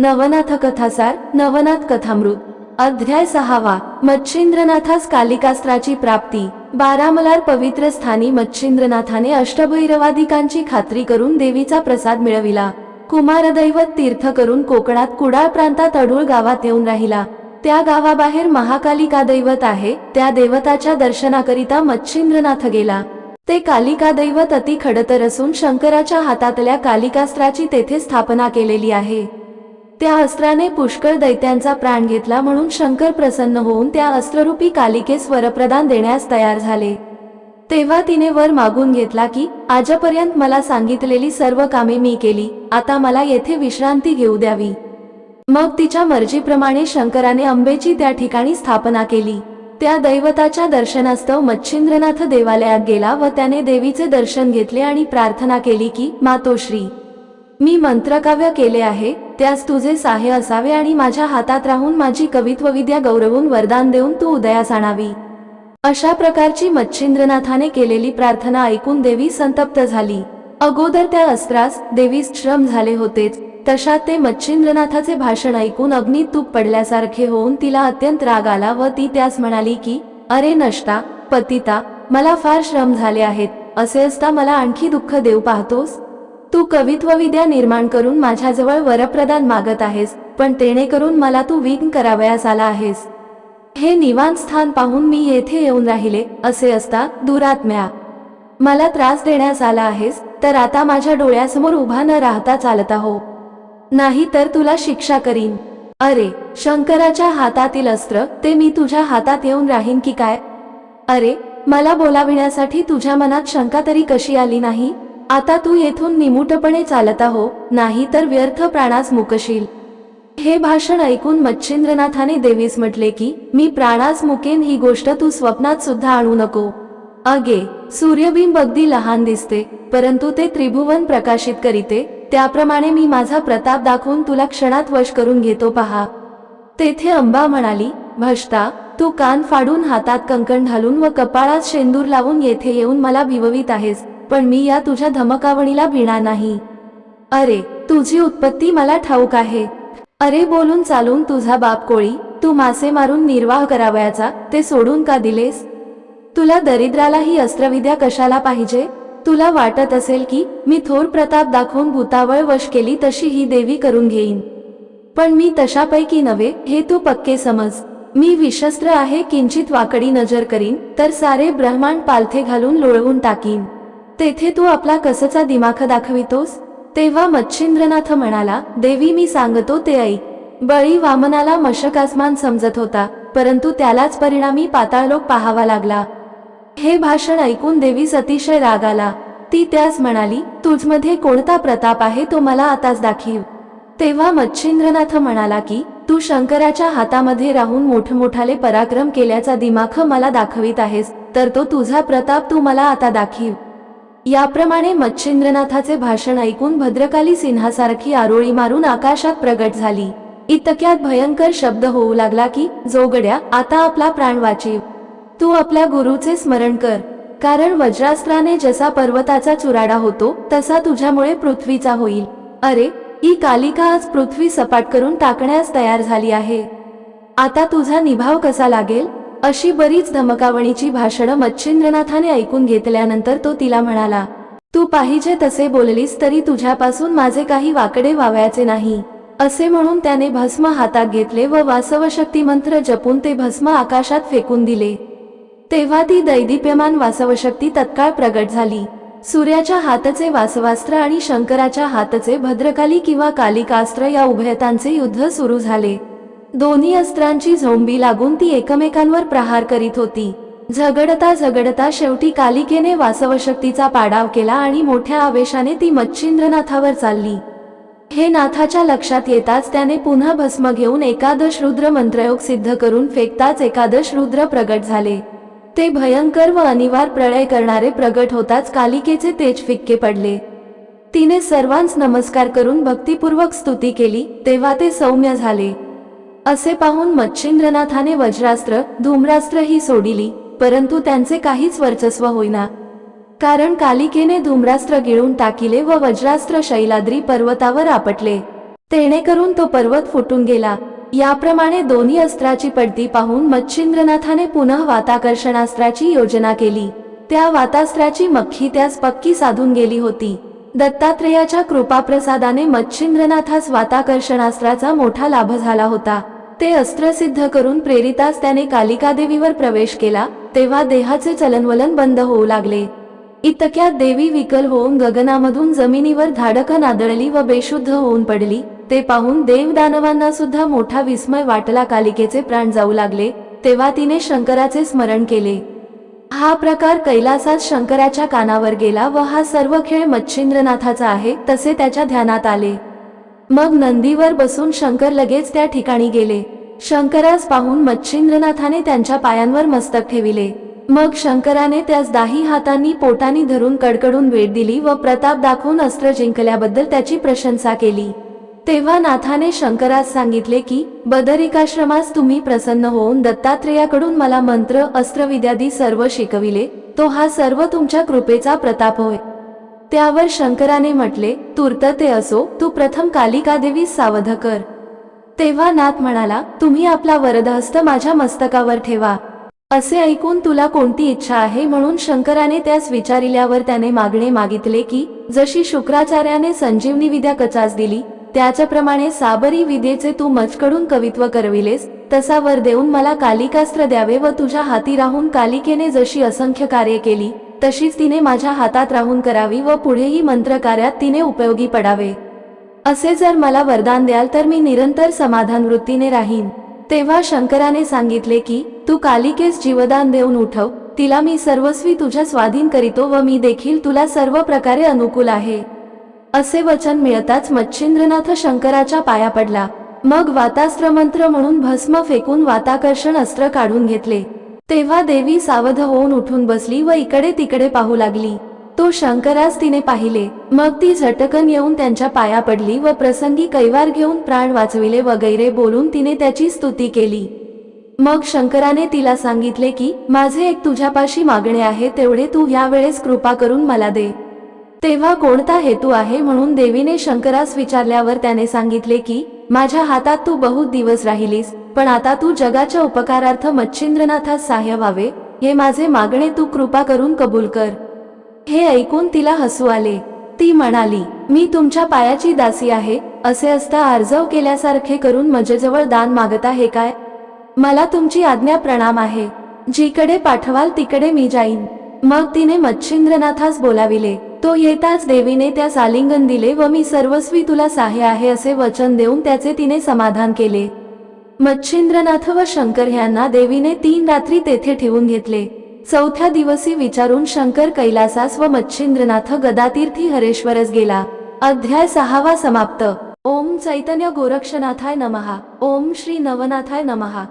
नवनाथ कथासार नवनाथ कथामृत. अध्याय सहावा मच्छिंद्रनाथास कालिकास्त्राची प्राप्ती. बारामलार पवित्र स्थानी मच्छिंद्रनाथाने अष्टभैरवादिकांची खात्री करून देवीचा प्रसाद मिळविला. कुमारदैवत तीर्थ करून कोकणात कुडाळ प्रांतात अडूळ गावात येऊन राहिला. त्या गावाबाहेर महाकालिका दैवत आहे त्या देवताच्या दर्शनाकरिता मच्छिंद्रनाथ गेला. ते कालिका दैवत अति खडतर असून शंकराच्या हातातल्या कालिकास्त्राची तेथे स्थापना केलेली आहे. त्या अस्त्राने पुष्कळ दैत्यांचा प्राण घेतला म्हणून शंकर प्रसन्न होऊन त्या अस्त्ररूपी कालिकेस वरप्रदान देण्यास तयार झाले. तेव्हा तिने वर मागून घेतला की आजपर्यंत मला सांगितलेली सर्व कामे मी केली आता मला येथे विश्रांती घेऊ द्यावी. मग तिच्या मर्जीप्रमाणे शंकराने अंबेची त्या ठिकाणी स्थापना केली. त्या दैवताच्या दर्शनास्तव मच्छिंद्रनाथ देवालयात गेला व त्याने देवीचे दर्शन घेतले आणि प्रार्थना केली की मातोश्री मी मंत्रकाव्य केले आहे त्यास तुझे साह्य असावे आणि माझ्या हातात राहून माझी कवित्व विद्या गौरवून वरदान देऊन तू उदयास आणावी. अशा प्रकारची मच्छिंद्रनाथाने केलेली प्रार्थना ऐकून देवी संतप्त झाली. अगोदर त्या अस्त्रास देवीस श्रम झाले होतेच. तशात ते मच्छिंद्रनाथाचे भाषण ऐकून अग्नीत तूप पडल्यासारखे होऊन तिला अत्यंत राग आला व ती त्यास म्हणाली की अरे नष्टा पतिता मला फार श्रम झाले आहेत. असे असता मला आणखी दुःख देऊ पाहतोस? तू कवित्व विद्या निर्माण करून माझ्याजवळ वरप्रदान मागत आहेस पण तेणे करून मला तू विघ्न करावयास आला आहेस. हे निवांत स्थान पाहून मी येथे येऊन राहिले असे असता दुरात्म्या. मला त्रास देण्यास आला आहेस तर आता माझ्या डोळ्यासमोर उभा न राहता चालत हो नाही तर तुला शिक्षा करीन. अरे शंकराच्या हातातील अस्त्र ते मी तुझ्या हातात येऊन राहीन की काय? अरे मला बोलाविण्यासाठी तुझ्या मनात शंका तरी कशी आली नाही? आता तू येथून निमुटपणे चालत आहो नाही तर व्यर्थ प्राणास मुकशील. हे भाषण ऐकून मच्छिंद्रनाथाने देवीस म्हटले की मी प्राणास मुकेन ही गोष्ट तू स्वप्नात सुद्धा आणू नको. अगे सूर्यबिंब अगदी लहान दिसते परंतु ते त्रिभुवन प्रकाशित करीते त्याप्रमाणे मी माझा प्रताप दाखवून तुला क्षणात वश करून घेतो पहा. तेथे अंबा म्हणाली भष्टा तू कान फाडून हातात कंकण घालून व कपाळात शेंदूर लावून येथे येऊन मला भिववीत आहेस. पण मी या तुझ्या धमकावणीला भिणार नाही. अरे तुझी उत्पत्ती मला ठाऊक आहे. अरे बोलून चालून तुझा बाप कोळी तू मासे मारून निर्वाह करावयाचा ते सोडून का दिलेस? तुला दरिद्राला ही अस्त्रविद्या कशाला पाहिजे? तुला वाटत असेल की मी थोर प्रताप दाखवून भूतावळ वश केली तशी ही देवी करून घेईन. पण मी तशापैकी नव्हे हे तू पक्के समज. मी विशस्त्र आहे किंचित वाकडी नजर करीन तर सारे ब्रह्मांड पालथे घालून लोळवून टाकीन. तेथे तू आपला कसचा दिमाख दाखवितोस? तेव्हा मच्छिंद्रनाथ म्हणाला देवी मी सांगतो ते ऐक. बळी वामनाला मशकासमान समजत होता परंतु त्यालाच परिणामी पाताळलोक पाहावा लागला. हे भाषण ऐकून देवीस अतिशय राग आला. ती त्यास म्हणाली तुझमध्ये कोणता प्रताप आहे तो मला आताच दाखीव. तेव्हा मच्छिंद्रनाथ म्हणाला की तू शंकराच्या हातामध्ये राहून मोठमोठाले पराक्रम केल्याचा दिमाख मला दाखवित आहेस तर तो तुझा प्रताप तू मला आता दाखीव. याप्रमाणे मच्छिंद्रनाथाचे भाषण ऐकून भद्रकाली सिंहासारखी आरोळी मारून आकाशात प्रगट झाली. इतक्यात भयंकर शब्द होऊ लागला की जोगड्या आता आपला प्राण वाचीव. तू आपल्या गुरुचे स्मरण कर. कारण वज्रास्त्राने जसा पर्वताचा चुराडा होतो तसा तुझ्यामुळे पृथ्वीचा होईल. अरे ही कालिका आज पृथ्वी सपाट करून टाकण्यास तयार झाली आहे. आता तुझा निभाव कसा लागेल? अशी बरीच धमकावणीची भाषणं मच्छिंद्रनाथाने ऐकून घेतल्यानंतर तो तिला म्हणाला तू पाहिजे तसे बोललीस तरी तुझ्यापासून माझे काही वाकडे वावयाचे नाही. असे म्हणून त्याने भस्म हातात घेतले व वासवशक्ती मंत्र जपून ते भस्म आकाशात फेकून दिले. तेव्हा ती दैदिप्यमान वासवशक्ती तत्काळ प्रगट झाली. सूर्याच्या हातचे वासवास्त्र आणि शंकराच्या हातचे भद्रकाली किंवा कालिकास्त्र या उभयतांचे युद्ध सुरू झाले. दोन्ही अस्त्रांची झोंबी लागून ती एकमेकांवर प्रहार करीत होती. झगडता झगडता शेवटी कालिकेने वासवशक्तीचा पाडाव केला आणि मोठ्या आवेशाने ती मच्छिंद्रनाथावर चालली. हे नाथाच्या लक्षात येताच त्याने पुन्हा भस्म घेऊन एकादश रुद्र मंत्रयोग सिद्ध करून फेकताच एकादश रुद्र प्रगट झाले. ते भयंकर व अनिवार प्रळय करणारे प्रगट होताच कालिकेचे तेज फिक्के पडले. तिने सर्वांस नमस्कार करून भक्तिपूर्वक स्तुती केली तेव्हा ते सौम्य झाले. असे पाहून मच्छिंद्रनाथाने वज्रास्त्र धूम्रास्त्र ही सोडिली परंतु त्यांचे काहीच वर्चस्व होईना. कारण कालिकेने धूम्रास्त्र गिळून टाकिले व वज्रास्त्र शैलाद्री पर्वतावर आपटले. तेणे करून तो पर्वत फुटून गेला. याप्रमाणे दोन्ही अस्त्राची पडती पाहून मच्छिंद्रनाथाने पुनः वाताकर्षणास्त्राची योजना केली. त्या वातास्त्राची मक्खी त्यास पक्की साधून गेली होती. दत्तात्रेयाच्या कृपाप्रसादाने मच्छिंद्रनाथास वाताकर्षणास्त्राचा मोठा लाभ झाला होता. ते अस्त्र सिद्ध करून प्रेरितास त्याने कालिकादेवीवर प्रवेश केला तेव्हा देहाचे चलनवलन बंद होऊ लागले. इतक्यात देवी विकल होऊन गगनामधून जमिनीवर धाडकन आदळली व बेशुद्ध होऊन पडली. ते पाहून देव दानवांना सुद्धा मोठा विस्मय वाटला. कालिकेचे प्राण जाऊ लागले तेव्हा तिने शंकराचे स्मरण केले. हा प्रकार कैलासात शंकराच्या कानावर गेला व हा सर्व खेळ मच्छिंद्रनाथाचा आहे तसे त्याच्या ध्यानात आले. मग नंदीवर बसून शंकर लगेच त्या ठिकाणी गेले. शंकरास पाहून मच्छिंद्रनाथाने त्यांच्या पायांवर मस्तक ठेविले. मग शंकराने त्यास दाही हातांनी पोटानी धरून कडकडून वेट दिली व प्रताप दाखवून अस्त्र जिंकल्याबद्दल त्याची प्रशंसा केली. तेव्हा नाथाने शंकरास सांगितले की बदरिकाश्रमास तुम्ही प्रसन्न होऊन दत्तात्रेयाकडून मला मंत्र अस्त्रविद्यादी सर्व शिकविले. तो हा सर्व तुमच्या कृपेचा प्रताप होय. त्यावर शंकराने म्हटले तूर्त ते असो तू प्रथम कालिकादेवी सावध कर तेव्हा नाथ म्हणाला तुम्ही आपला वरदहस्त माझ्या मस्तकावर ठेवा. असे ऐकून तुला कोणती इच्छा आहे? म्हणून शंकराने त्यास विचारिल्यावर त्याने मागणे मागितले की जशी शुक्राचार्याने संजीवनी विद्या कचास दिली त्याच्याप्रमाणे साबरी विद्येचे तू मजकडून कवित्व करविलेस तसा वर देऊन मला कालिकास्त्र द्यावे व तुझ्या हाती राहून कालिकेने जशी असंख्य कार्य केली तशीच तिने माझ्या हातात राहून करावी व पुढेही मंत्रकार्यात तिने उपयोगी पडावे. असे जर मला वरदान द्याल तर मी निरंतर समाधान वृत्तीने राहीन. तेव्हा शंकराने सांगितले की तू कालिकेस जीवदान देऊन उठव. तिला मी सर्वस्वी तुझ्या स्वाधीन करीतो व मी देखील तुला सर्व प्रकारे अनुकूल आहे. असे वचन मिळताच मच्छिंद्रनाथ शंकराच्या पाया पडला. मग वातास्त्र मंत्र म्हणून भस्म फेकून वाताकर्षण अस्त्र काढून घेतले. तेव्हा देवी सावध होऊन उठून बसली व इकडे तिकडे पाहू लागली. तो शंकरास तिने पाहिले. मग ती झटकन येऊन त्यांच्या पाया पडली व प्रसंगी कैवार घेऊन प्राण वाचविले वगैरे बोलून तिने त्याची स्तुती केली. मग शंकराने तिला सांगितले की माझे एक तुझ्यापाशी मागणे आहे तेवढे तू यावेळेस कृपा करून मला दे. तेव्हा कोणता हेतू आहे म्हणून देवीने शंकरास विचारल्यावर त्याने सांगितले की माझ्या हातात तू बहुत दिवस राहिलीस. पण आता तू जगाच्या उपकारार्थ मच्छिंद्रनाथास सहाय्य व्हावे हे माझे मागणे तू कृपा करून कबूल कर. हे ऐकून तिला हसू आले. ती म्हणाली मी तुमच्या पायाची दासी आहे असे असता आर्जव केल्यासारखे करून मजेजवळ दान मागत आहे काय? मला तुमची आज्ञा प्रणाम आहे. जिकडे पाठवाल तिकडे मी जाईन. मग तिने मच्छिंद्रनाथास बोलाविले तो येताच देवीने त्यास आलिंगन दिले व मी सर्वस्वी तुला सहाय्य आहे असे वचन देऊन त्याचे तिने समाधान केले. मच्छिंद्रनाथ व शंकर यांना देवीने तीन रात्री तेथे ठेवून घेतले. चौथ्या दिवशी विचारून शंकर कैलासास व मच्छिंद्रनाथ गदातीर्थी हरेश्वरस गेला. अध्याय सहावा समाप्त. ओम चैतन्य गोरक्षनाथाय नमहा ओम श्री नवनाथाय नमहा